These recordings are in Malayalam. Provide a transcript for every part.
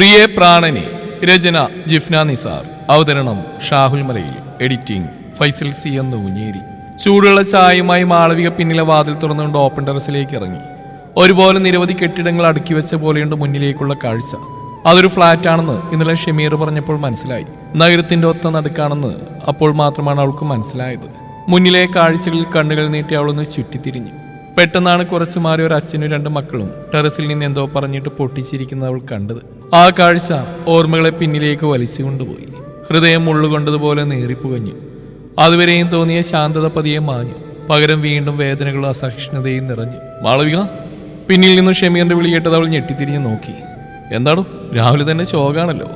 പ്രിയേ പ്രാണനെ രചന ജിഫ്ന നിസാർ. അവതരണം ഷാഹുൽ മലയിൽ. എഡിറ്റിംഗ് ഫൈസൽ സി എന്ന് ഊഞ്ഞേരി ചൂടുള്ള ചായയുമായി മാളവിക പിന്നിലെ വാതിൽ തുറന്നുകൊണ്ട് ഓപ്പൺ ടെറസിലേക്ക് ഇറങ്ങി. ഒരുപോലെ നിരവധി കെട്ടിടങ്ങൾ അടുക്കി വെച്ച പോലെയുണ്ട് മുന്നിലേക്കുള്ള കാഴ്ച. അതൊരു ഫ്ലാറ്റ് ആണെന്ന് ഇന്നലെ ഷമീർ പറഞ്ഞപ്പോൾ മനസ്സിലായി. നഗരത്തിന്റെ ഒത്ത നടുക്കാണെന്ന് അപ്പോൾ മാത്രമാണ് അവൾക്ക് മനസ്സിലായത്. മുന്നിലെ കാഴ്ചകളിൽ കണ്ണുകൾ നീട്ടി അവളൊന്ന് ചുറ്റിത്തിരിഞ്ഞു. പെട്ടെന്നാണ് കുറച്ച് മാറി ഒരു അച്ഛനും രണ്ട് മക്കളും ടെറസിൽ നിന്ന് എന്തോ പറഞ്ഞിട്ട് പൊട്ടിച്ചിരിക്കുന്നത് അവൾ കണ്ടത്. ആ കാഴ്ച ഓർമ്മകളെ പിന്നിലേക്ക് വലിച്ചു കൊണ്ടുപോയി. ഹൃദയം മുള്ളുകൊണ്ടതുപോലെ നേറിപ്പുകഞ്ഞു. അതുവരെയും തോന്നിയ ശാന്തത പതിയെ മാഞ്ഞു. പകരം വീണ്ടും വേദനകളും അസഹിഷ്ണുതയും നിറഞ്ഞു. മാളവിക പിന്നിൽ നിന്നും ഷമീറിന്റെ വിളി കേട്ടത് അവൾ ഞെട്ടിത്തിരിഞ്ഞ് നോക്കി. എന്താണോ രാവിലെ തന്നെ ശോകാണല്ലോ.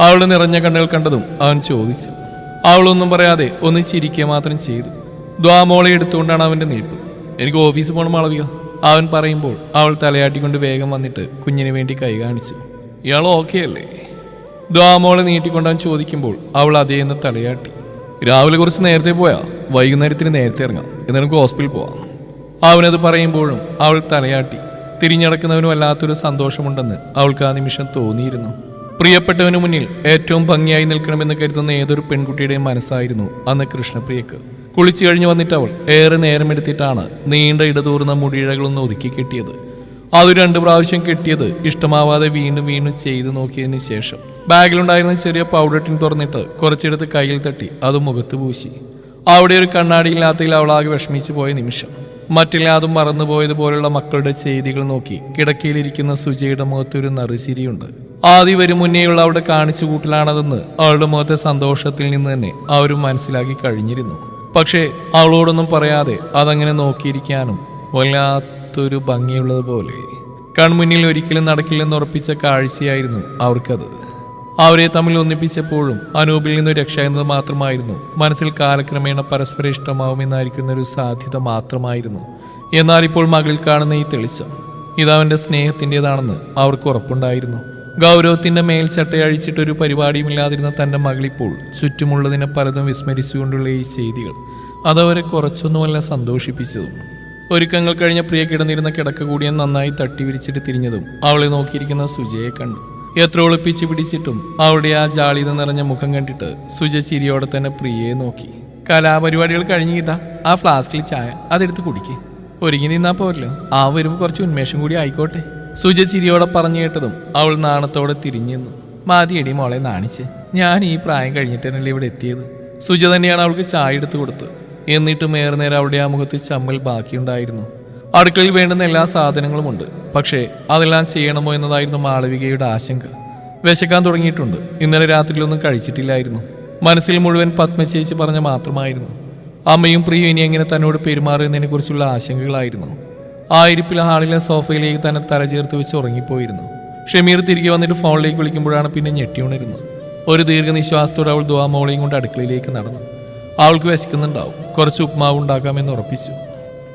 അവളുടെ നിറഞ്ഞ കണ്ണുകൾ കണ്ടതും അവൻ ചോദിച്ചു. അവളൊന്നും പറയാതെ ഒന്ന് ചിരിക്കുക മാത്രം ചെയ്തു. ദ്വാമോളെ എടുത്തുകൊണ്ടാണ് അവന്റെ നിൽപ്പ്. എനിക്ക് ഓഫീസിൽ പോകണം മാളവിക അവൻ പറയുമ്പോൾ അവൾ തലയാട്ടിക്കൊണ്ട് വേഗം വന്നിട്ട് കുഞ്ഞിന് വേണ്ടി കൈ കാണിച്ചു. ഇയാൾ ഓക്കെ അല്ലേ? ദ്വാമോളെ നീട്ടിക്കൊണ്ട് അവൻ ചോദിക്കുമ്പോൾ അവൾ അതേന്ന് തലയാട്ടി. രാവിലെ കുറച്ച് നേരത്തെ പോയാ? വൈകുന്നേരത്തിന് നേരത്തെ ഇറങ്ങാം. എന്നിട്ട് നമുക്ക് ഹോസ്പിറ്റലിൽ പോവാം. അവനത് പറയുമ്പോഴും അവൾ തലയാട്ടി. തിരിഞ്ഞടക്കുന്നവനും വല്ലാത്തൊരു സന്തോഷമുണ്ടെന്ന് അവൾക്ക് ആ നിമിഷം തോന്നിയിരുന്നു. പ്രിയപ്പെട്ടവന് മുന്നിൽ ഏറ്റവും ഭംഗിയായി നിൽക്കണമെന്ന് കരുതുന്ന ഏതൊരു പെൺകുട്ടിയുടെയും മനസ്സായിരുന്നു അന്ന് കൃഷ്ണപ്രിയക്ക്. കുളിച്ചു കഴിഞ്ഞ് അവൾ ഏറെ നേരമെടുത്തിട്ടാണ് നീണ്ട ഇടതൂർന്ന മുടിയിഴകളൊന്ന് ഒതുക്കി കെട്ടിയത്. അത് രണ്ട് പ്രാവശ്യം കെട്ടിയത് ഇഷ്ടമാവാതെ വീണ്ടും വീണ്ടും ചെയ്തു നോക്കിയതിന് ശേഷം ബാഗിലുണ്ടായിരുന്ന ചെറിയ പൗഡർ ടിൻ തുറന്നിട്ട് കുറച്ചെടുത്ത് കയ്യിൽ തട്ടി അത് മുഖത്ത് പൂശി. അവിടെ ഒരു കണ്ണാടിയില്ലാത്തതിൽ അവളാകെ വിഷമിച്ചു പോയ നിമിഷം. മറ്റില്ലാതും മറന്നുപോയതുപോലുള്ള മക്കളുടെ ചെയ്തികൾ നോക്കി കിടക്കയിലിരിക്കുന്ന സുജയുടെ മുഖത്ത് ഒരു നറുചിരിയുണ്ട്. ആദ്യ വരും മുന്നേയുള്ള അവിടെ കാണിച്ചു കൂട്ടലാണതെന്ന് അവളുടെ മുഖത്തെ സന്തോഷത്തിൽ നിന്ന് തന്നെ അവരും മനസ്സിലാക്കി കഴിഞ്ഞിരുന്നു. പക്ഷേ അവളോടൊന്നും പറയാതെ അതങ്ങനെ നോക്കിയിരിക്കാനും വല്ലാത്തൊരു ഭംഗിയുള്ളതുപോലെ കൺമുന്നിൽ ഒരിക്കലും നടക്കില്ലെന്ന് ഉറപ്പിച്ച കാഴ്ചയായിരുന്നു അവർക്കത്. അവരെ തമ്മിൽ ഒന്നിപ്പിച്ചപ്പോഴും അനൂപിൽ നിന്ന് രക്ഷ എന്നത് മാത്രമായിരുന്നു. മനസ്സിൽ കാലക്രമേണ പരസ്പര ഇഷ്ടമാവുമെന്നായിരിക്കുന്ന ഒരു സാധ്യത മാത്രമായിരുന്നു. എന്നാൽ ഇപ്പോൾ മകളിൽ കാണുന്ന ഈ തെളിച്ചം ഇതവന്റെ സ്നേഹത്തിന്റെതാണെന്ന് അവർക്ക് ഉറപ്പുണ്ടായിരുന്നു. ഗൗരവത്തിന്റെ മേൽച്ചട്ട അഴിച്ചിട്ടൊരു പരിപാടിയുമില്ലാതിരുന്ന തന്റെ മകളിപ്പോൾ ചുറ്റുമുള്ളതിനെ പലതും വിസ്മരിച്ചുകൊണ്ടുള്ള ഈ ചെയ്തികൾ അതവരെ കുറച്ചൊന്നുമല്ല സന്തോഷിപ്പിച്ചതും. ഒരുക്കങ്ങൾ കഴിഞ്ഞ പ്രിയ കിടന്നിരുന്ന കിടക്ക കൂടിയ നന്നായി തട്ടി വിരിച്ചിട്ട് തിരിഞ്ഞതും അവളെ നോക്കിയിരിക്കുന്ന സുജയെ കണ്ടു. എത്ര ഒളിപ്പിച്ച് പിടിച്ചിട്ടും അവളുടെ ആ ജാളിത നിറഞ്ഞ മുഖം കണ്ടിട്ട് സുജ ചിരിയോടെ തന്നെ പ്രിയയെ നോക്കി. കലാപരിപാടികൾ കഴിഞ്ഞ് ഇതാ ആ ഫ്ലാസ്കിൽ ചായ അതെടുത്ത് കുടിക്കേ. ഒരുങ്ങി നിന്നാ പോരല്ലോ. ആ വരുമ്പോൾ കുറച്ച് ഉന്മേഷം കൂടി ആയിക്കോട്ടെ. സുജ ചിരിയോടെ പറഞ്ഞു കേട്ടതും അവൾ നാണത്തോടെ തിരിഞ്ഞു നിന്നു. മാതിയടി മോളെ നാണിച്ച്. ഞാൻ ഈ പ്രായം കഴിഞ്ഞിട്ടല്ലേ ഇവിടെ എത്തിയത്? സുജ തന്നെയാണ് അവൾക്ക് ചായ എടുത്തു കൊടുത്തത് എന്നിട്ടും ഏറെ നേരം അവളുടെ ആ മുഖത്ത് ചമ്മൽ ബാക്കിയുണ്ടായിരുന്നു. അടുക്കളയിൽ വേണ്ടുന്ന എല്ലാ സാധനങ്ങളുമുണ്ട് പക്ഷേ അതെല്ലാം ചെയ്യണമോ എന്നതായിരുന്നു മാളവികയുടെ ആശങ്ക. വിശക്കാൻ തുടങ്ങിയിട്ടുണ്ട്. ഇന്നലെ രാത്രിയിലൊന്നും കഴിച്ചിട്ടില്ലായിരുന്നു. മനസ്സിൽ മുഴുവൻ പത്മചേച്ചി പറഞ്ഞ മാത്രമായിരുന്നു. അമ്മയും പ്രിയും ഇനി എങ്ങനെ തന്നോട് പെരുമാറുന്നതിനെ കുറിച്ചുള്ള ആശങ്കകളായിരുന്നു. ആ ഇരിപ്പിലെ ഹാളിലെ സോഫയിലേക്ക് തന്നെ തലചേർത്ത് വെച്ച് ഉറങ്ങിപ്പോയിരുന്നു. ഷമീർ തിരികെ വന്നിട്ട് ഫോണിലേക്ക് വിളിക്കുമ്പോഴാണ് പിന്നെ ഞെട്ടിയുണരുന്നത് ഒരു ദീർഘനിശ്വാസത്തോടെ അവൾ ദ്വാമോളയും കൊണ്ട് അടുക്കളയിലേക്ക് നടന്നു. അവൾക്ക് വിശക്കുന്നുണ്ടാവും. കുറച്ച് ഉപ്മാവ് ഉണ്ടാക്കാമെന്ന് ഉറപ്പിച്ചു.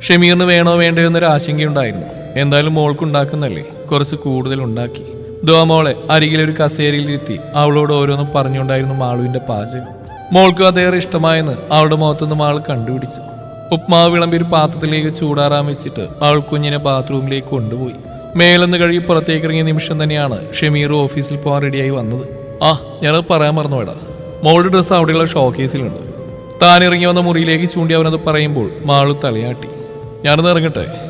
ഷമീറിന് വേണോ വേണ്ടോ എന്നൊരു ആശങ്കയുണ്ടായിരുന്നു. എന്തായാലും മോൾക്ക് ഉണ്ടാക്കുന്നല്ലേ? കുറച്ച് കൂടുതൽ ഉണ്ടാക്കി. ദോമോളെ അരികിലൊരു കസേരയിലിരുത്തി അവളോട് ഓരോന്നും പറഞ്ഞുകൊണ്ടായിരുന്നു മാളുവിന്റെ പാചകം. മോൾക്കും അതേറെ ഇഷ്ടമായെന്ന് അവളുടെ മുഖത്തുനിന്ന് മാൾ കണ്ടുപിടിച്ചു. ഉപ്മാവ് വിളമ്പി ഒരു പാത്രത്തിലേക്ക് ചൂടാറാൻ വെച്ചിട്ട് അവൾ കുഞ്ഞിനെ ബാത്റൂമിലേക്ക് കൊണ്ടുപോയി. മേലെന്ന് കഴുകി പുറത്തേക്ക് ഇറങ്ങിയ നിമിഷം തന്നെയാണ് ഷമീർ ഓഫീസിൽ പോകാൻ റെഡിയായി വന്നത്. ആ ഞാനത് പറയാൻ മറന്നുവേടാ മോളുടെ ഡ്രസ്സ് അവിടെയുള്ള ഷോക്കേസിലുണ്ട്. താൻ ഇറങ്ങി വന്ന മുറിയിലേക്ക് ചൂണ്ടി അവനത് പറയുമ്പോൾ മാളു തലയാട്ടി. ഞാനത് ഇറങ്ങട്ടെ?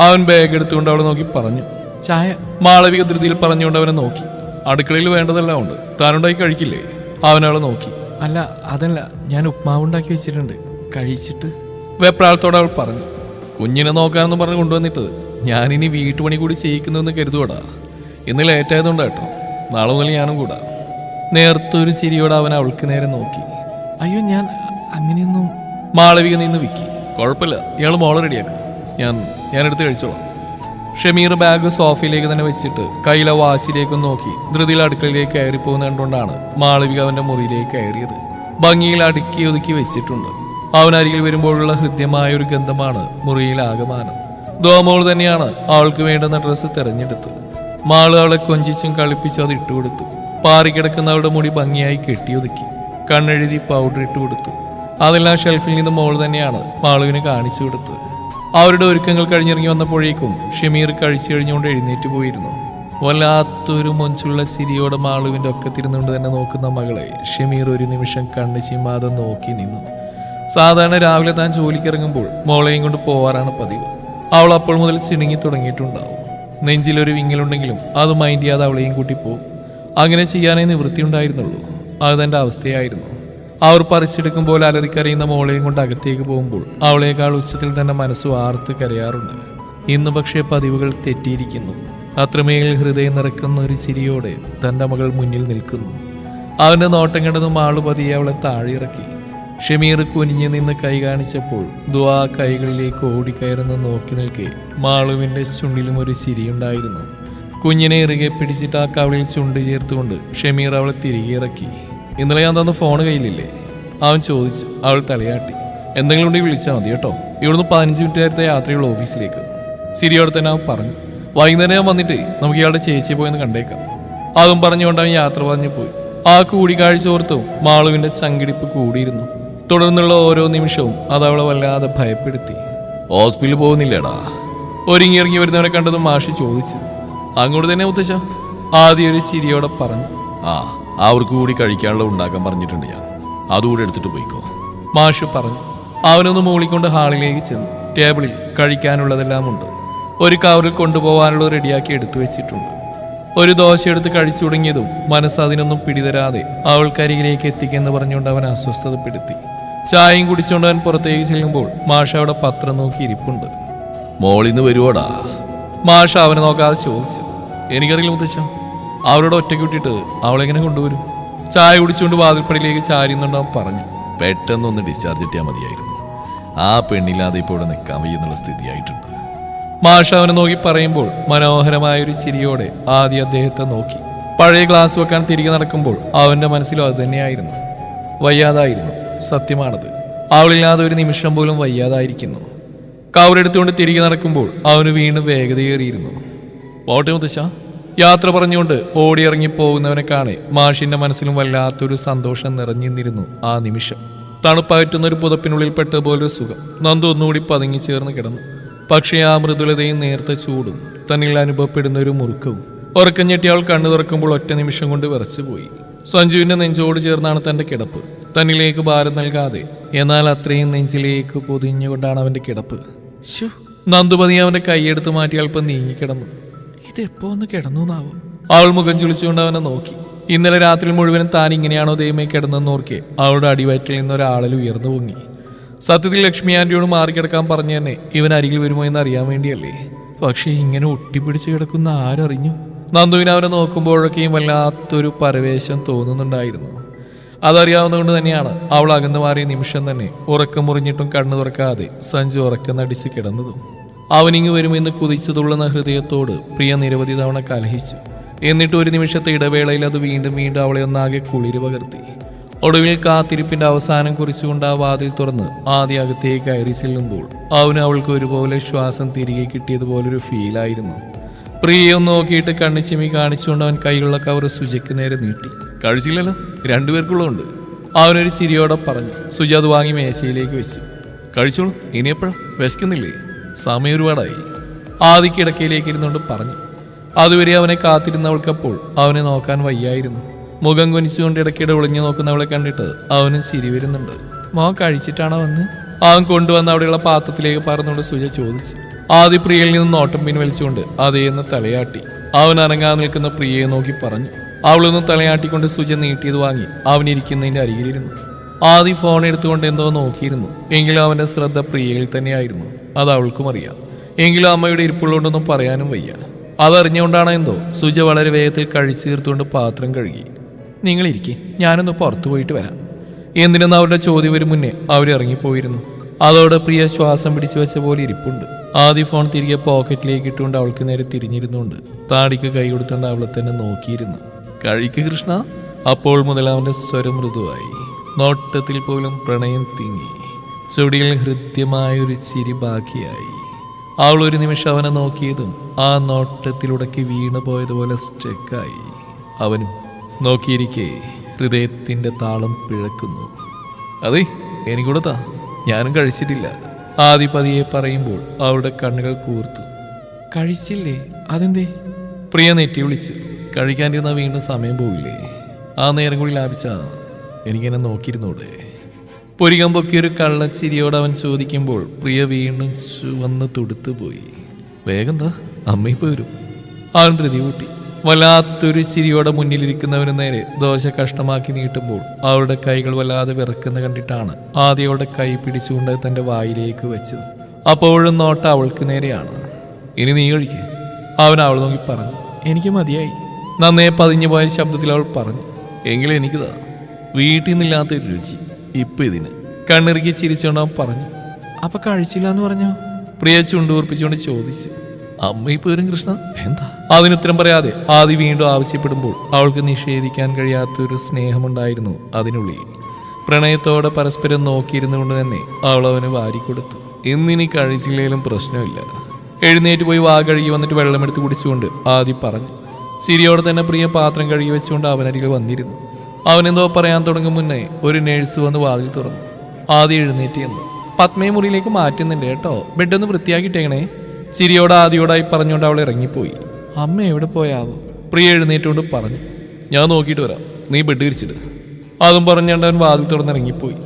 അവൻ ബാഗ് എടുത്തുകൊണ്ട് അവളെ നോക്കി പറഞ്ഞു. ചായ. മാളവിക ധൃതിയിൽ പറഞ്ഞുകൊണ്ട് അവനെ നോക്കി. അടുക്കളയിൽ വേണ്ടതെല്ലാം ഉണ്ട്. താനുണ്ടായി കഴിക്കില്ലേ? അവനവളെ നോക്കി. അല്ല അതല്ല. ഞാൻ ഉപ്മാവ് ഉണ്ടാക്കി വെച്ചിട്ടുണ്ട്. കഴിച്ചിട്ട്? വെപ്രാളത്തോടെ അവൾ പറഞ്ഞു. കുഞ്ഞിനെ നോക്കാനെന്ന് പറഞ്ഞ് കൊണ്ടുവന്നിട്ട് ഞാനിനി വീട്ടുപണി കൂടി ചെയ്യിക്കുന്നു എന്ന് കരുതുവടാ. ഇന്ന് ലേറ്റായതുകൊണ്ട് കേട്ടോ. നാളെ മുതൽ ഞാനും കൂടാ. നേർത്തൊരു ചിരിയോടെ അവൻ അവൾക്ക് നേരെ നോക്കി. അയ്യോ ഞാൻ അങ്ങനെയൊന്നും മാളവിക നിന്ന് വിക്കി. കുഴപ്പമില്ല. ഇയാൾ മോളെ റെഡിയാക്കും ഞാൻ ഞാൻ എടുത്ത് കഴിച്ചോളാം. ഷമീർ ബാഗ് സോഫയിലേക്ക് തന്നെ വെച്ചിട്ട് കയ്യിലെ വാശിയിലേക്കും നോക്കി ധൃതിയിൽ അടുക്കളയിലേക്ക് കയറി പോകുന്ന കണ്ടുകൊണ്ടാണ് മാളവിക അവന്റെ മുറിയിലേക്ക് കയറിയത്. ഭംഗിയിൽ അടുക്കി ഒതുക്കി വെച്ചിട്ടുണ്ട്. അവനരികിൽ വരുമ്പോഴുള്ള ഹൃദ്യമായ ഒരു ഗന്ധമാണ് മുറിയിൽ ആകമാനം ദോമോൾ തന്നെയാണ് അവൾക്ക് വേണ്ടുന്ന ഡ്രസ്സ് തിരഞ്ഞെടുത്തത്. മാൾ അവളെ കൊഞ്ചിച്ചും കളിപ്പിച്ചും അത് ഇട്ടുകൊടുത്തു. പാറിക്കിടക്കുന്ന അവളുടെ മുടി ഭംഗിയായി കെട്ടിയൊതുക്കി. കണ്ണെഴുതി പൗഡർ ഇട്ട് കൊടുത്തു അതെല്ലാം ഷെൽഫിൽ നിന്ന് മോൾ തന്നെയാണ് മാളുവിന് കാണിച്ചു കൊടുത്തത് അവരുടെ ഒരുക്കങ്ങൾ കഴിഞ്ഞിറങ്ങി വന്നപ്പോഴേക്കും ഷമീർ കഴിച്ചു കഴിഞ്ഞുകൊണ്ട് എഴുന്നേറ്റ് പോയിരുന്നു. വല്ലാത്തൊരു മൊഞ്ചുള്ള ചിരിയോടെ മാളുവിന്റെ ഒക്കത്തിരുന്നുകൊണ്ട് തന്നെ നോക്കുന്ന മകളെ ഷമീർ ഒരു നിമിഷം കണ്ണ് ചിമ്മാതെ നോക്കി നിന്നു. സാധാരണ രാവിലെ താൻ ജോലിക്കിറങ്ങുമ്പോൾ മോളെയും കൊണ്ട് പോവാറാണ് പതിവ്. അവൾ അപ്പോൾ മുതൽ ചിണുങ്ങി തുടങ്ങിയിട്ടുണ്ടാവും. നെഞ്ചിലൊരു വിങ്ങലുണ്ടെങ്കിലും അത് മൈൻഡ് ചെയ്യാതെ അവളെയും കൂട്ടി പോകും. അങ്ങനെ ചെയ്യാനേ നിവൃത്തിയുണ്ടായിരുന്നുള്ളൂ. അത് തന്റെ അവസ്ഥയായിരുന്നു. അവർ പറിച്ചെടുക്കുമ്പോൾ അലറിക്കറിയുന്ന മോളെയും കൊണ്ട് അകത്തേക്ക് പോകുമ്പോൾ അവളേക്കാൾ ഉച്ചത്തിൽ തന്നെ മനസ്സ് വാർത്ത് കരയാറുണ്ട്. ഇന്ന് പക്ഷേ പതിവുകൾ തെറ്റിയിരിക്കുന്നു. അത്രമേൽ ഹൃദയം നിറക്കുന്ന ഒരു ചിരിയോടെ തന്റെ മകൾ മുന്നിൽ നിൽക്കുന്നു. അവന്റെ നോട്ടം കണ്ടതും ആൾ പതിയെ അവളെ താഴെയിറക്കി. ഷമീർ കുനിഞ്ഞു നിന്ന് കൈ കാണിച്ചപ്പോൾ ദ്വാ കൈകളിലേക്ക് ഓടിക്കയറുന്ന നോക്കി നിൽക്കെ മാളുവിന്റെ ചുണ്ടിലും ഒരു ചിരിയുണ്ടായിരുന്നു. കുഞ്ഞിനെ ഇറുകെ പിടിച്ചിട്ട് ആ കവളിൽ ചുണ്ട് ചേർത്തുകൊണ്ട് ഷമീർ അവളെ തിരികെ ഇറക്കി. ഇന്നലെ ഞാൻ തന്ന ഫോൺ കയ്യിലില്ലേ? അവൻ ചോദിച്ചു അവൾ തലയാട്ടി. എന്തെങ്കിലും ഉണ്ടെങ്കിൽ വിളിച്ചാൽ മതി കേട്ടോ. ഇവിടുന്ന് പതിനഞ്ച് മിനിറ്റ് നേരത്തെ യാത്രയുള്ള ഓഫീസിലേക്ക് ശരിയോടെ തന്നെ അവൻ പറഞ്ഞു. വൈകുന്നേരം ഞാൻ വന്നിട്ട് നമുക്ക് ഇയാളുടെ ചേച്ചിയെ പോയെന്ന് കണ്ടേക്കാം. അതും പറഞ്ഞുകൊണ്ട് അവൻ യാത്ര പറഞ്ഞു പോയി. ആ കൂടിക്കാഴ്ച ഓർത്തും മാളുവിന്റെ ചങ്കിടിപ്പ് കൂടിയിരുന്നു. തുടർന്നുള്ള ഓരോ നിമിഷവും അത് അവളെ വല്ലാതെ ഭയപ്പെടുത്തി. ഹോസ്പിറ്റലിൽ പോകുന്നില്ലേടാ. ഒരുങ്ങി ഇറങ്ങി വരുന്നവരെ കണ്ടതും മാഷി ചോദിച്ചു. അങ്ങോട്ട് തന്നെ മുത്തശ്ശ? ആദ്യം ഒരു ചിരിയോടെ പറഞ്ഞു. ആ. അവർക്ക് കൂടി കഴിക്കാനുള്ള ഉണ്ടാക്കാൻ പറഞ്ഞിട്ടുണ്ട് ഞാൻ. അതുകൂടി എടുത്തിട്ട് പോയിക്കോ. മാഷ് പറഞ്ഞു. അവനൊന്ന് മൂളിക്കൊണ്ട് ഹാളിലേക്ക് ചെന്നു. ടേബിളിൽ കഴിക്കാനുള്ളതെല്ലാം ഉണ്ട് ഒരു കവറിൽ കൊണ്ടുപോകാനുള്ളത് റെഡിയാക്കി എടുത്തു വെച്ചിട്ടുണ്ട്. ഒരു ദോശ എടുത്ത് കഴിച്ചു തുടങ്ങിയതും മനസ്സ് അതിനൊന്നും പിടിതരാതെ അവൾക്കരികിലേക്ക് എത്തിക്കെന്ന് പറഞ്ഞുകൊണ്ട് അവൻ അസ്വസ്ഥതപ്പെടുത്തി. ചായയും കുടിച്ചുകൊണ്ട് അവൻ പുറത്തേക്ക് ചെല്ലുമ്പോൾ മാഷ അവിടെ പത്രം നോക്കി ഇരിപ്പുണ്ട്. മോളിന്ന് വരുവോടാ? മാഷ അവനെ നോക്കാതെ ചോദിച്ചു. എനിക്കറിയില്ല മുത്തശ്ശ അവരോട് ഒറ്റയ്ക്ക് വിട്ടിട്ട് അവളെങ്ങനെ കൊണ്ടുവരും? ചായ കുടിച്ചുകൊണ്ട് വാതിൽപ്പടിയിലേക്ക് ചാരിന്നുണ്ടാവും പറഞ്ഞു. പെട്ടെന്നൊന്ന് ഡിസ്ചാർജ് കിട്ടിയാൽ മതിയായിരുന്നു. ആ പെണ്ണില്ലാതെ ഇപ്പോൾ ഇവിടെ നിൽക്കാൻ വയ്യെന്നുള്ള സ്ഥിതിയായിട്ടുണ്ട്. മാഷ അവനെ നോക്കി പറയുമ്പോൾ മനോഹരമായ ഒരു ചിരിയോടെ ആദ്യം അദ്ദേഹത്തെ നോക്കി. പഴയ ഗ്ലാസ് വെക്കാൻ തിരികെ നടക്കുമ്പോൾ അവന്റെ മനസ്സിലും അത് തന്നെയായിരുന്നു. വയ്യാതായിരുന്നു. സത്യമാണത്. അവളില്ലാതെ ഒരു നിമിഷം പോലും വയ്യാതായിരിക്കുന്നു. കവറെടുത്തുകൊണ്ട് തിരികെ നടക്കുമ്പോൾ അവന് വീണ്ടും വേഗതയേറിയിരുന്നു. പോട്ടെ മുത്തശ്ശ. യാത്ര പറഞ്ഞുകൊണ്ട് ഓടിയിറങ്ങി പോകുന്നവനെ കാണെ മാഷിന്റെ മനസ്സിലും വല്ലാത്തൊരു സന്തോഷം നിറഞ്ഞിരുന്നു ആ നിമിഷം. തണുപ്പയറ്റുന്ന ഒരു പുതപ്പിനുള്ളിൽ പെട്ട പോലൊരു സുഖം. നന്ദു ഒന്നുകൂടി പതുങ്ങി ചേർന്ന് കിടന്നു. പക്ഷേ ആ മൃദുലതയും നേർത്ത ചൂടും തന്നിൽ അനുഭവപ്പെടുന്ന ഒരു മുറുക്കവും ഉറക്കം ഞെട്ടി അവൾ കണ്ണു തുറക്കുമ്പോൾ ഒറ്റ നിമിഷം കൊണ്ട് വിറച്ചുപോയി. സഞ്ജുവിന്റെ നെഞ്ചോട് ചേർന്നാണ് തന്റെ കിടപ്പ്. തന്നിലേക്ക് ഭാരം നൽകാതെ എന്നാൽ അത്രയും നെഞ്ചിലേക്ക് പൊതിഞ്ഞുകൊണ്ടാണ് അവന്റെ കിടപ്പ്. നന്ദുപതി അവന്റെ കൈയെടുത്ത് മാറ്റി അല്പം നീങ്ങിക്കിടന്നു. ഇതെപ്പോ ഒന്ന് കിടന്നു അവൾ മുഖം ചുളിച്ചുകൊണ്ട് അവനെ നോക്കി. ഇന്നലെ രാത്രി മുഴുവനും താൻ ഇങ്ങനെയാണോ ദൈവമേ കിടന്നെന്ന് ഓർക്കെ. അവളുടെ അടിവയറ്റിൽ നിന്ന് ഒരാളിൽ ഉയർന്നു പൊങ്ങി. സത്യത്തിൽ ലക്ഷ്മി ആന്റിയോട് മാറിക്കിടക്കാൻ പറഞ്ഞു തന്നെ ഇവൻ അരികിൽ വരുമോ എന്ന് അറിയാൻ വേണ്ടിയല്ലേ. പക്ഷേ ഇങ്ങനെ ഒട്ടിപ്പിടിച്ച് കിടക്കുന്ന ആരറിഞ്ഞു? നന്ദുവിനെ അവനെ നോക്കുമ്പോഴൊക്കെയും വല്ലാത്തൊരു പരവേശം തോന്നുന്നുണ്ടായിരുന്നു. അതറിയാവുന്നതുകൊണ്ട് തന്നെയാണ് അവൾ അകന്നു മാറിയ നിമിഷം തന്നെ ഉറക്കം മുറിഞ്ഞിട്ടും കണ്ണു തുറക്കാതെ സഞ്ജു ഉറക്കം നടിച്ച് കിടന്നതും. അവനിങ്ങ് വരുമെന്ന് കുതിച്ചു തുള്ളുന്ന ഹൃദയത്തോട് പ്രിയ നിരവധി തവണ കലഹിച്ചു. എന്നിട്ട് ഒരു നിമിഷത്തെ ഇടവേളയിൽ അത് വീണ്ടും വീണ്ടും അവളെ ഒന്നാകെ കുളിര് പകർത്തി. ഒടുവിൽ കാത്തിരിപ്പിന്റെ അവസാനം കുറിച്ചുകൊണ്ട് ആ വാതിൽ തുറന്ന് ആദ്യ അകത്തേക്ക് കയറി ചെല്ലുമ്പോൾ അവന് അവൾക്ക് ഒരുപോലെ ശ്വാസം തിരികെ കിട്ടിയതുപോലൊരു ഫീലായിരുന്നു പ്രിയം നോക്കിയിട്ട് കണ്ണിച്ചിമി കാണിച്ചുകൊണ്ട് അവൻ കയ്യിലുള്ള കവർ സുജയ്ക്ക് നേരെ നീട്ടി. കഴിച്ചില്ലല്ലോ? രണ്ടുപേർക്കുള്ളതുണ്ട്. അവനൊരു ചിരിയോടെ പറഞ്ഞു. സുജ അത് വാങ്ങി മേശയിലേക്ക് വെച്ചു. കഴിച്ചോളൂ. ഇനി എപ്പോഴാ വിശക്കുന്നില്ലേ? സമയം ഒരുപാടായി. ആദിക്ക് ഇടക്കയിലേക്ക് ഇരുന്നുകൊണ്ട് പറഞ്ഞു. അതുവരെ അവനെ കാത്തിരുന്നവൾക്കപ്പോൾ അവനെ നോക്കാൻ വയ്യായിരുന്നു. മുഖം കുനിച്ചുകൊണ്ട് ഇടയ്ക്കിടെ ഒളിഞ്ഞു നോക്കുന്നവളെ കണ്ടിട്ട് അവനും ശരി വരുന്നുണ്ട്. മോ കഴിച്ചിട്ടാണോ വന്ന്? അവൻ കൊണ്ടുവന്ന അവിടെയുള്ള പാത്രത്തിലേക്ക് പറന്നുകൊണ്ട് സുജ ചോദിച്ചു. ആദ്യ പ്രിയയിൽ നിന്ന് നോട്ടം പിൻവലിച്ചുകൊണ്ട് അതേന്ന് തലയാട്ടി. അവൻ അനങ്ങാതെ നിൽക്കുന്ന പ്രിയയെ നോക്കി പറഞ്ഞു. അവളൊന്ന് തലയാട്ടിക്കൊണ്ട് സുജ നീട്ടിയത് വാങ്ങി അവൻ ഇരിക്കുന്നതിന്റെ അരികിലിരുന്നു. ആദ്യ ഫോൺ എടുത്തുകൊണ്ട് എന്തോ നോക്കിയിരുന്നു. എങ്കിലും അവന്റെ ശ്രദ്ധ പ്രിയയിൽ തന്നെയായിരുന്നു. അത് അവൾക്കും അറിയാം. എങ്കിലും അമ്മയുടെ ഇരിപ്പുള്ളതുകൊണ്ടൊന്നും പറയാനും വയ്യ. അതറിഞ്ഞുകൊണ്ടാണ് എന്തോ. സുജ വളരെ വേഗത്തിൽ കഴിച്ചു തീർത്തുകൊണ്ട് പാത്രം കഴുകി. നിങ്ങളിരിക്കെ ഞാനൊന്ന് പുറത്തു പോയിട്ട് വരാം. എന്തിനെന്ന് അവരുടെ ചോദ്യം വരും മുന്നേ അവർ ഇറങ്ങിപ്പോയിരുന്നു. അതോടെ പ്രിയ ശ്വാസം പിടിച്ചു വെച്ച പോലെ ഇരിപ്പുണ്ട്. ആദ്യ ഫോൺ തിരികെ പോക്കറ്റിലേക്ക് ഇട്ടുകൊണ്ട് അവൾക്ക് നേരെ തിരിഞ്ഞിരുന്നുകൊണ്ട് താടിക്ക് കൈ കൊടുത്തുകൊണ്ട് അവളെ തന്നെ നോക്കിയിരുന്നു. കഴിക്ക് കൃഷ്ണ. അപ്പോൾ മുതൽ അവന്റെ സ്വരം മൃദുവായി നോട്ടത്തിൽ പോലും പ്രണയം തിങ്ങി. ചുടിയിൽ ഹൃദ്യമായൊരു ചിരി ബാക്കിയായി. അവൾ ഒരു നിമിഷം അവനെ നോക്കിയതും ആ നോട്ടത്തിലുടക്കി വീണു പോയതുപോലെ സ്റ്റെക്കായി അവനും നോക്കിയിരിക്കെ ഹൃദയത്തിന്റെ താളം പിഴക്കുന്നു. അതെ എനിക്കൂടെ ഞാനും കഴിച്ചിട്ടില്ല. ആദിപതിയെ പറയുമ്പോൾ അവളുടെ കണ്ണുകൾ കൂർത്തു. കഴിച്ചില്ലേ? അതെന്തേ? പ്രിയ നെറ്റി വിളിച്ചു. കഴിക്കാണ്ടിരുന്ന വീണ്ടും സമയം പോവില്ലേ? ആ നേരം കൂടി ലാഭിച്ച എനിക്കെന്നെ നോക്കിയിരുന്നൂടെ? പൊരികം പൊക്കിയൊരു കള്ളച്ചിരിയോട് അവൻ ചോദിക്കുമ്പോൾ പ്രിയ വീണ്ടും ചുവന്ന് തുടുത്തു പോയി വേഗം താ അമ്മയിപ്പോ വരും. അവൻ ധൃതി കൂട്ടി. വല്ലാത്തൊരു ചിരിയോടെ മുന്നിലിരിക്കുന്നവന് നേരെ ദോശ കഷ്ടമാക്കി നീട്ടുമ്പോൾ അവളുടെ കൈകൾ വല്ലാതെ വിറക്കുന്ന കണ്ടിട്ടാണ് ആദ്യം അവളുടെ കൈ പിടിച്ചുകൊണ്ട് തന്റെ വായിലേക്ക് വെച്ചത്. അപ്പോഴും നോട്ട അവൾക്ക് നേരെയാണ്. ഇനി നീ കഴിക്ക് അവൻ അവൾ നോക്കി പറഞ്ഞു. എനിക്ക് മതിയായി. നന്നേ പതിഞ്ഞു പോയ ശബ്ദത്തിൽ അവൾ പറഞ്ഞു. എങ്കിലും എനിക്കിതാ. വീട്ടിൽ നിന്നില്ലാത്തൊരു രുചി. ഇപ്പൊ ഇതിന്. കണ്ണിറുക്കി ചിരിച്ചോണ്ടാ പറഞ്ഞു അപ്പൊ കഴിച്ചില്ല എന്ന് പറഞ്ഞു? പ്രിയ ചുണ്ടുകൂർപ്പിച്ചുകൊണ്ട് ചോദിച്ചു അമ്മ വരും കൃഷ്ണ? എന്താ? അതിനുത്തരം പറയാതെ ആദി വീണ്ടും ആവശ്യപ്പെടുമ്പോൾ അവൾക്ക് നിഷേധിക്കാൻ കഴിയാത്തൊരു സ്നേഹമുണ്ടായിരുന്നു അതിനുള്ളിൽ. പ്രണയത്തോടെ പരസ്പരം നോക്കിയിരുന്നുകൊണ്ട് തന്നെ അവൾ അവന് വാരിക്കൊടുത്തു. ഇന്നിനി കഴിച്ചില്ലേലും പ്രശ്നമില്ല. എഴുന്നേറ്റ് പോയി വാ കഴുകി വന്നിട്ട് വെള്ളമെടുത്ത് കുടിച്ചുകൊണ്ട് ആദി പറഞ്ഞു. ചിരിയോടെ തന്നെ പ്രിയ പാത്രം കഴുകി വെച്ചുകൊണ്ട് അവനരികിൽ വന്നിരുന്നു. അവനെന്തോ പറയാൻ തുടങ്ങും മുന്നേ ഒരു നേഴ്സ് വന്ന് വാതിൽ തുറന്നു. ആദ്യം എഴുന്നേറ്റ് എന്ന് പത്മയെ മുറിയിലേക്ക് മാറ്റുന്നുണ്ട് കേട്ടോ. ബെഡൊന്ന് വൃത്തിയാക്കിയിട്ടേക്കണേ. ചിരിയോട് ആദ്യോടായി പറഞ്ഞുകൊണ്ട് അവൾ ഇറങ്ങിപ്പോയി. അമ്മ എവിടെ പോയാവോ? പ്രിയ എഴുന്നേറ്റുകൊണ്ട് പറഞ്ഞു. ഞാൻ നോക്കിയിട്ട് വരാം. നീ ബെഡ് വിരിച്ചിട്. അതും പറഞ്ഞുകൊണ്ട് അവൻ വാതിൽ തുറന്നിറങ്ങിപ്പോയി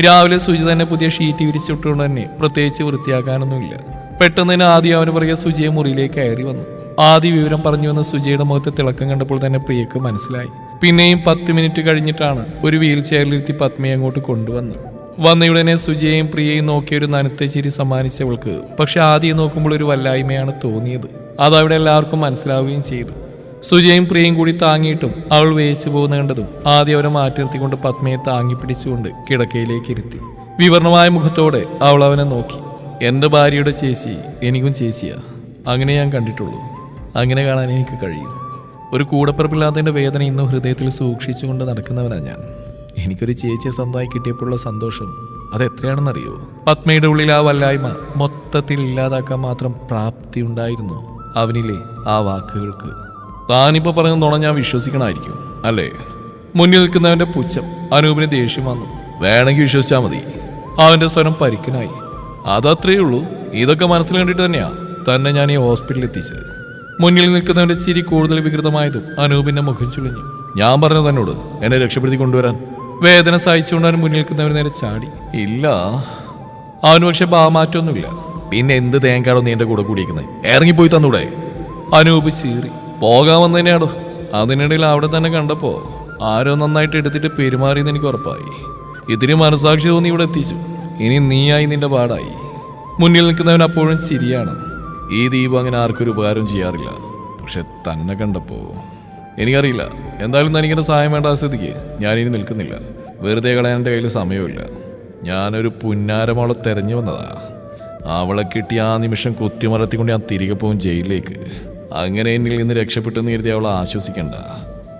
രാവിലെ സുജി തന്നെ പുതിയ ഷീറ്റ് വിരിച്ചിട്ടുകൊണ്ട് തന്നെ പ്രത്യേകിച്ച് വൃത്തിയാക്കാനൊന്നുമില്ല. പെട്ടെന്ന് തന്നെ ആദ്യം അവന് പറയുക സുജിയെ മുറിയിലേക്ക് കയറി വന്നു. ആദ്യ വിവരം പറഞ്ഞു വന്ന സുജിയുടെ മുഖത്തെ തിളക്കം കണ്ടപ്പോൾ തന്നെ പ്രിയക്ക് മനസ്സിലായി. പിന്നെയും പത്ത് മിനിറ്റ് കഴിഞ്ഞിട്ടാണ് ഒരു വീൽ ചെയറിലിരുത്തി പത്മയെ അങ്ങോട്ട് കൊണ്ടുവന്നത്. വന്നയുടനെ സുജയെയും പ്രിയയും നോക്കിയ ഒരു നനത്തെ ചിരി സമ്മാനിച്ചവൾക്ക് പക്ഷെ ആദ്യം നോക്കുമ്പോൾ ഒരു വല്ലായ്മയാണ് തോന്നിയത്. അതവിടെ എല്ലാവർക്കും മനസ്സിലാവുകയും ചെയ്തു. സുജയും പ്രിയയും കൂടി താങ്ങിയിട്ടും അവൾ വേച്ചു പോകുന്ന കണ്ടതും ആദ്യം അവരെ മാറ്റി നിർത്തിക്കൊണ്ട് പത്മയെ താങ്ങി പിടിച്ചുകൊണ്ട് കിടക്കയിലേക്ക് ഇരുത്തി. വിവർണമായ മുഖത്തോടെ അവൾ അവനെ നോക്കി. എന്റെ ഭാര്യയുടെ ചേച്ചി എനിക്കും ചേച്ചിയാ. അങ്ങനെ ഞാൻ കണ്ടിട്ടുള്ളൂ. അങ്ങനെ കാണാൻ എനിക്ക് കഴിയും. ഒരു കൂടപ്പിറപ്പില്ലാത്തതിന്റെ വേദന ഇന്നും ഹൃദയത്തിൽ സൂക്ഷിച്ചുകൊണ്ട് നടക്കുന്നവനാണ് ഞാൻ. എനിക്കൊരു ചേച്ചിയെ സ്വന്തമായി കിട്ടിയപ്പോഴുള്ള സന്തോഷം അത് എത്രയാണെന്നറിയോ പത്മയുടെ ഉള്ളിൽ ആ വല്ലായ്മ മൊത്തത്തിൽ ഇല്ലാതാക്കാൻ മാത്രം പ്രാപ്തി ഉണ്ടായിരുന്നു അവനിലെ ആ വാക്കുകൾക്ക്. താനിപ്പോൾ പറയുന്ന നുണ ഞാൻ വിശ്വസിക്കണമായിരിക്കും അല്ലേ? മുന്നിൽ നിൽക്കുന്നവന്റെ പുച്ഛം അനൂപിന് ദേഷ്യം വന്നു. വേണമെങ്കിൽ വിശ്വസിച്ചാൽ മതി. അവന്റെ സ്വരം പരിക്കനായി. അതത്രേ ഉള്ളൂ. ഇതൊക്കെ മനസ്സിൽ കണ്ടിട്ട് തന്നെയാ. തന്നെ ഞാൻ ഈ ഹോസ്പിറ്റലിൽ എത്തിച്ചത്. മുന്നിൽ നിൽക്കുന്നവന്റെ ചിരി കൂടുതൽ വികൃതമായതും അനൂപിന്റെ മുഖം ചുളിഞ്ഞു. ഞാൻ പറഞ്ഞു തന്നോട് എന്നെ രക്ഷപ്പെടുത്തി കൊണ്ടുവരാൻ. വേദന സഹിച്ചുകൊണ്ട് അവൻ മുന്നിൽ നിൽക്കുന്നവർ നേരെ ചാടി. ഇല്ല. അവന് പക്ഷെ ഭാവമാറ്റമൊന്നുമില്ല പിന്നെ എന്ത് തേങ്ങാടോ നീ എന്റെ കൂടെ കൂടിയിരിക്കുന്നത് ഇറങ്ങിപ്പോയി തന്നൂടെ? അനൂപ് ചീറി. പോകാൻ വന്നതിനാടോ അതിനിടയിൽ അവിടെ തന്നെ കണ്ടപ്പോ ആരോ നന്നായിട്ട് എടുത്തിട്ട് പെരുമാറിയെന്ന് എനിക്ക് ഉറപ്പായി. ഇതിന് മനസാക്ഷി തോന്നി ഇവിടെ എത്തിച്ചു. ഇനി നീയായി നിന്റെ പാടായി. മുന്നിൽ നിൽക്കുന്നവൻ അപ്പോഴും ശരിയാണ് ഈ ദീപം അങ്ങനെ ആർക്കൊരു ഉപകാരം ചെയ്യാറില്ല. പക്ഷെ തന്നെ കണ്ടപ്പോ എനിക്കറിയില്ല. എന്തായാലും തനിക്കെന്റെ സഹായം വേണ്ട ആ സ്ഥിതിക്ക് ഞാനിനി നിൽക്കുന്നില്ല. വെറുതെ കളയാൻ എന്റെ കയ്യിൽ സമയമില്ല ഞാനൊരു പുന്നാരമോളെ തെരഞ്ഞു വന്നതാ. അവളെ കിട്ടിയ ആ നിമിഷം കുത്തിമറത്തിക്കൊണ്ട് ഞാൻ തിരികെ പോകും ജയിലിലേക്ക്. അങ്ങനെ എന്നിൽ നിന്ന് രക്ഷപ്പെട്ടെന്ന് കരുതി അവളെ ആശ്വസിക്കണ്ട.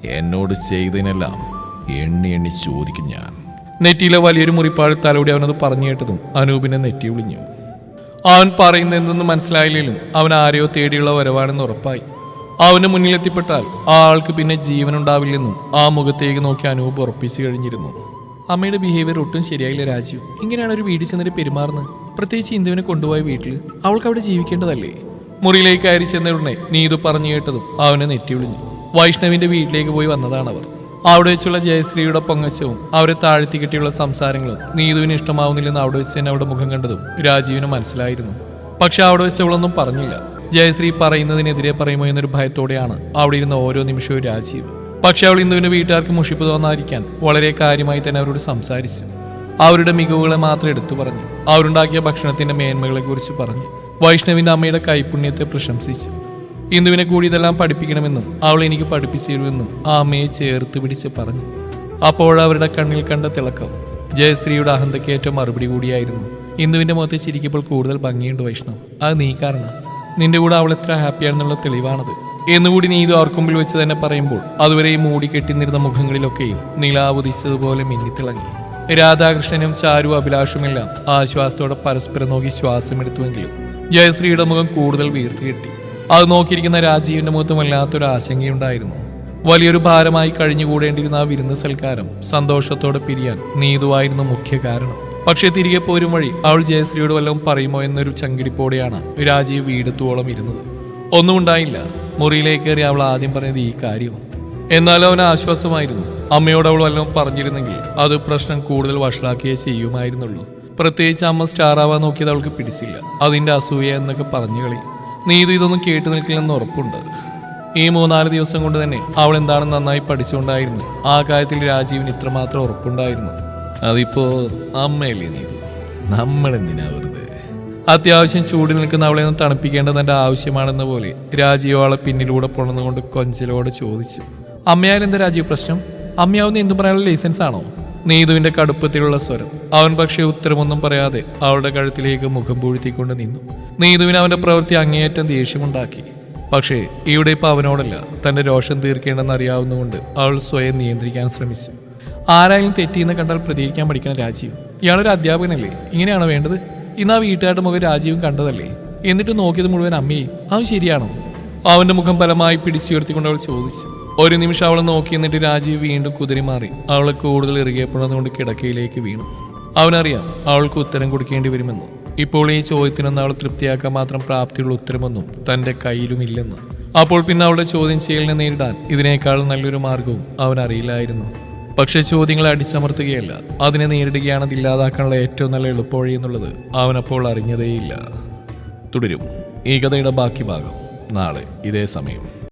എന്നോട് ചെയ്തതിനെല്ലാം എണ്ണി എണ്ണി ചോദിക്കും ഞാൻ. നെറ്റിയിലെ വലിയൊരു മുറിപ്പാഴ് തലോടി അവനത് പറഞ്ഞു കേട്ടതും അനൂപിനെ നെറ്റി വിളിഞ്ഞു. അവൻ പറയുന്ന എന്തെന്ന് മനസ്സിലായില്ലെങ്കിലും അവൻ ആരെയോ തേടിയുള്ള വരവാണെന്ന് ഉറപ്പായി. അവന് മുന്നിലെത്തിപ്പെട്ടാൽ ആ ആൾക്ക് പിന്നെ ജീവനുണ്ടാവില്ലെന്നും ആ മുഖത്തേക്ക് നോക്കി അനൂപ് ഉറപ്പിച്ചു കഴിഞ്ഞിരുന്നു. അമ്മയുടെ ബിഹേവിയർ ഒട്ടും ശരിയായില്ല രാജീവ്. ഇങ്ങനെയാണ് ഒരു വീട്ടിൽ ചെന്നിട്ട് പെരുമാറുന്നത്. പ്രത്യേകിച്ച് ഇന്ദുവിനെ കൊണ്ടുപോയ വീട്ടിൽ അവൾക്ക് അവിടെ ജീവിക്കേണ്ടതല്ലേ? മുറിയിലേക്ക് കയറി ചെന്ന ഉടനെ നീതു പറഞ്ഞു കേട്ടതും അവനെ നെറ്റി വിളിഞ്ഞു വൈഷ്ണവിന്റെ വീട്ടിലേക്ക് പോയി വന്നതാണ് അവർ അവിടെ വെച്ചുള്ള ജയശ്രീയുടെ പൊങ്ങച്ചവും അവരെ താഴ്ത്തി കിട്ടിയുള്ള സംസാരങ്ങളും നീതുവിന് ഇഷ്ടമാവുന്നില്ലെന്ന് അവിടെ വെച്ച് തന്നെ അവിടെ മുഖം കണ്ടതും രാജീവിന് മനസ്സിലായിരുന്നു. പക്ഷെ അവിടെ വെച്ച് അവളൊന്നും പറഞ്ഞില്ല. ജയശ്രീ പറയുന്നതിനെതിരെ പറയുമോ എന്നൊരു ഭയത്തോടെയാണ് അവിടെ ഇരുന്ന ഓരോ നിമിഷവും രാജീവ്. പക്ഷെ അവൾ ഇന്ദുവിന്റെ വീട്ടുകാർക്ക് മുഷിപ്പ് തോന്നാതിരിക്കാൻ വളരെ കാര്യമായി തന്നെ അവരോട് സംസാരിച്ചു. അവരുടെ മികവുകളെ മാത്രം എടുത്തു പറഞ്ഞു. അവരുണ്ടാക്കിയ ഭക്ഷണത്തിന്റെ മേന്മകളെ കുറിച്ച് പറഞ്ഞു. വൈഷ്ണവിന്റെ അമ്മയുടെ കൈപുണ്യത്തെ പ്രശംസിച്ചു. ഇന്ദുവിനെ കൂടി ഇതെല്ലാം പഠിപ്പിക്കണമെന്നും അവൾ എനിക്ക് പഠിപ്പിച്ചു തരുമെന്നും ആ അമ്മയെ ചേർത്ത് പിടിച്ച് പറഞ്ഞു. അപ്പോഴവരുടെ കണ്ണിൽ കണ്ട തിളക്കം ജയശ്രീയുടെ അഹന്തയ്ക്ക് ഏറ്റവും മറുപടി കൂടിയായിരുന്നു. ഇന്ദുവിന്റെ മുഖത്തെ ചിരിക്കുമ്പോൾ കൂടുതൽ ഭംഗിയുണ്ട് വൈഷ്ണവ്. അത് നീ കാരണം. നിന്റെ കൂടെ അവൾ എത്ര ഹാപ്പിയാണെന്നുള്ള തെളിവാണത്. എന്നുകൂടി നീ ഇത് ഓർക്കുമ്പിൽ വെച്ച് തന്നെ പറയുമ്പോൾ അതുവരെ ഈ മൂടി കെട്ടിനിരുന്ന മുഖങ്ങളിലൊക്കെയും നിലാവുദിച്ചതുപോലെ മിന്നിത്തിളങ്ങി. രാധാകൃഷ്ണനും ചാരു അഭിലാഷുമെല്ലാം ആശ്വാസത്തോടെ പരസ്പരം നോക്കി ശ്വാസമെടുത്തുവെങ്കിലും ജയശ്രീയുടെ മുഖം കൂടുതൽ വീർത്തു കെട്ടി അത് നോക്കിയിരിക്കുന്ന രാജീവിന്റെ മുഖത്തും വല്ലാത്തൊരു ആശങ്കയുണ്ടായിരുന്നു. വലിയൊരു ഭാരമായി കഴിഞ്ഞുകൂടേണ്ടിരുന്ന ആ വിരുന്ന് സൽക്കാരം സന്തോഷത്തോടെ പിരിയാൻ നീതുവായിരുന്നു മുഖ്യ കാരണം. പക്ഷേ തിരികെ പോരും വഴി അവൾ ജയശ്രീയോട് വല്ലതും പറയുമോ എന്നൊരു ചങ്കിടിപ്പോടെയാണ് രാജീവ് വീടെത്തുവോളം ഇരുന്നത്. ഒന്നും ഉണ്ടായില്ല. മുറിയിലേക്ക് കയറി അവൾ ആദ്യം പറഞ്ഞത് ഈ കാര്യവും. എന്നാലും അവന് ആശ്വാസമായിരുന്നു. അമ്മയോട് അവൾ വല്ലതും പറഞ്ഞിരുന്നെങ്കിൽ അത് പ്രശ്നം കൂടുതൽ വഷളാക്കിയേ ചെയ്യുമായിരുന്നുള്ളൂ. പ്രത്യേകിച്ച് അമ്മ സ്റ്റാർ ആവാൻ നോക്കിയത് അവൾക്ക് പിടിച്ചില്ല. അതിന്റെ അസൂയ എന്നൊക്കെ പറഞ്ഞു കളി നീതു ഇതൊന്നും കേട്ടു നിൽക്കില്ലെന്ന് ഉറപ്പുണ്ട്. ഈ മൂന്നാൽ ദിവസം കൊണ്ട് തന്നെ അവൾ എന്താണ് നന്നായി പഠിച്ചുകൊണ്ടായിരുന്നു? ആ കാര്യത്തിൽ രാജീവിന് ഇത്രമാത്രം ഉറപ്പുണ്ടായിരുന്നു. അതിപ്പോ അമ്മയല്ലേ നീ നമ്മളെന്തിനാ വെറുതെ? അത്യാവശ്യം ചൂടി നിൽക്കുന്ന അവളെ ഒന്ന് തണുപ്പിക്കേണ്ടത് എന്റെ ആവശ്യമാണെന്ന പോലെ രാജീവ് അവളെ പിന്നിലൂടെ പൊണന്നുകൊണ്ട് കൊഞ്ചലോടെ ചോദിച്ചു. അമ്മയായാലും എന്താ രാജീവ് പ്രശ്നം? അമ്മയാവുന്ന എന്തും പറയാനുള്ള ലൈസൻസ് ആണോ? നീതുവിന്റെ കടുപ്പത്തിലുള്ള സ്വരം. അവൻ പക്ഷേ ഉത്തരമൊന്നും പറയാതെ അവളുടെ കഴുത്തിലേക്ക് മുഖം പൂഴ്ത്തിക്കൊണ്ട് നിന്നു. നീതുവിന് അവന്റെ പ്രവൃത്തി അങ്ങേയറ്റം ദേഷ്യമുണ്ടാക്കി. പക്ഷേ ഇവിടെ ഇപ്പൊ അവനോടല്ല തന്റെ രോഷം തീർക്കേണ്ടെന്ന് അറിയാവുന്നതുകൊണ്ട് അവൾ സ്വയം നിയന്ത്രിക്കാൻ ശ്രമിച്ചു. ആരായാലും തെറ്റിയെന്ന് കണ്ടാൽ പ്രതികരിക്കാൻ പഠിക്കണം രാജീവ്. ഇയാളൊരു അധ്യാപകനല്ലേ? ഇങ്ങനെയാണോ വേണ്ടത്? ഇന്ന് ആ വീട്ടുകാരുടെ മുഖം രാജീവും കണ്ടതല്ലേ? എന്നിട്ട് നോക്കിയത് മുഴുവൻ അമ്മയും അവൻ ശരിയാണോ? അവന്റെ മുഖം ബലമായി പിടിച്ചുയർത്തിക്കൊണ്ട് അവൾ ചോദിച്ചു. ഒരു നിമിഷം അവളെ നോക്കി എന്നിട്ട് രാജീവ് വീണ്ടും കുതിരി മാറി. അവളെ കൂടുതൽ ഇറുകിയപ്പോഴതുകൊണ്ട് കിടക്കയിലേക്ക് വീണു. അവനറിയാം അവൾക്ക് ഉത്തരം കൊടുക്കേണ്ടി വരുമെന്ന്. ഇപ്പോൾ ഈ ചോദ്യത്തിനൊന്നും അവൾ തൃപ്തിയാക്കാൻ മാത്രം പ്രാപ്തിയുള്ള ഉത്തരമൊന്നും തന്റെ കയ്യിലുമില്ലെന്ന്. അപ്പോൾ പിന്നെ അവളുടെ ചോദ്യം ചെയ്യലിനെ നേരിടാൻ ഇതിനേക്കാൾ നല്ലൊരു മാർഗവും അവൻ അറിയില്ലായിരുന്നു. പക്ഷെ ചോദ്യങ്ങളെ അടിച്ചമർത്തുകയല്ല അതിനെ നേരിടുകയാണ് അതില്ലാതാക്കാനുള്ള ഏറ്റവും നല്ല എളുപ്പവഴി എന്നുള്ളത് അവനപ്പോൾ അറിഞ്ഞതേയില്ല. തുടരും. ഈ കഥയുടെ ബാക്കി ഭാഗം. നാളെ ഇതേ സമയം